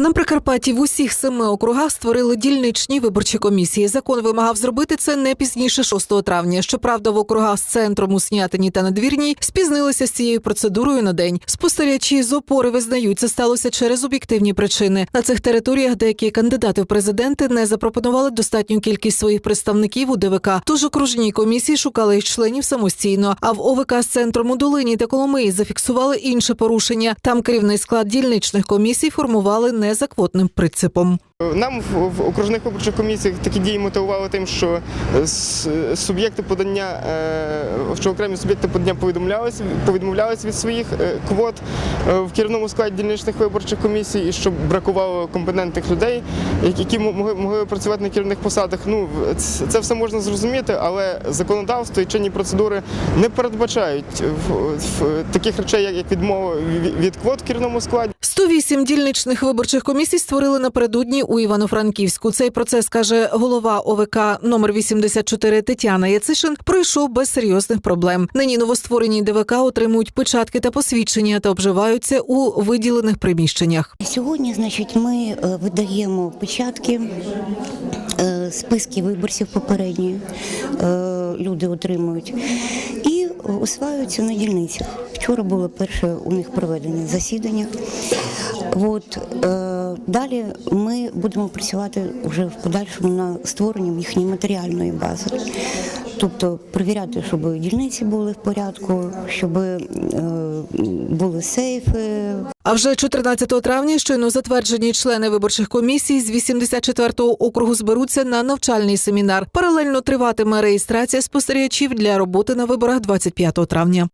На Прикарпатті в усіх семи округах створили дільничні виборчі комісії. Закон вимагав зробити це не пізніше 6 травня. Щоправда, в округах з центром у Снятині та Надвірній спізнилися з цією процедурою на день. Спостерігачі з опори визнають, це сталося через об'єктивні причини. На цих територіях деякі кандидати в президенти не запропонували достатню кількість своїх представників у ДВК. Тож окружні комісії шукали їх членів самостійно. А в ОВК з центром у Долині та Коломиї зафіксували інше порушення. Там керівний склад дільничних комісій формували не за квотним принципом. Нам в, окружних виборчих комісіях такі дії мотивували тим, що суб'єкти подання, е, що окремі суб'єкти подання повідомлялися, повідмовлялися від своїх е, квот е, в керівному складі дільничних виборчих комісій, і що бракувало компетентних людей, які- могли, могли працювати на керівних посадах. Ну це все можна зрозуміти, але законодавство і чинні процедури не передбачають таких речей, як- відмова від- від квот в керівному складі. 108 дільничних виборчих комісій створили напередодні у Івано-Франківську. Цей процес каже голова ОВК номер 84 Тетяна Яцишин. Пройшов без серйозних проблем. Нині новостворені ДВК отримують печатки та посвідчення та обживаються у виділених приміщеннях. Сьогодні, значить, ми е, видаємо печатки, е, списки виборців попередні е, люди отримують і осваюються на дільницях. Вчора було перше у них проведення засідання. От, е, далі ми будемо працювати вже в подальшому на створенням їхньої матеріальної бази. Тобто перевіряти, щоб дільниці були в порядку, щоб е, були сейфи, А вже 14 травня щойно затверджені члени виборчих комісій з 84-го округу зберуться на навчальний семінар. Паралельно триватиме реєстрація спостерігачів для роботи на виборах 25 травня.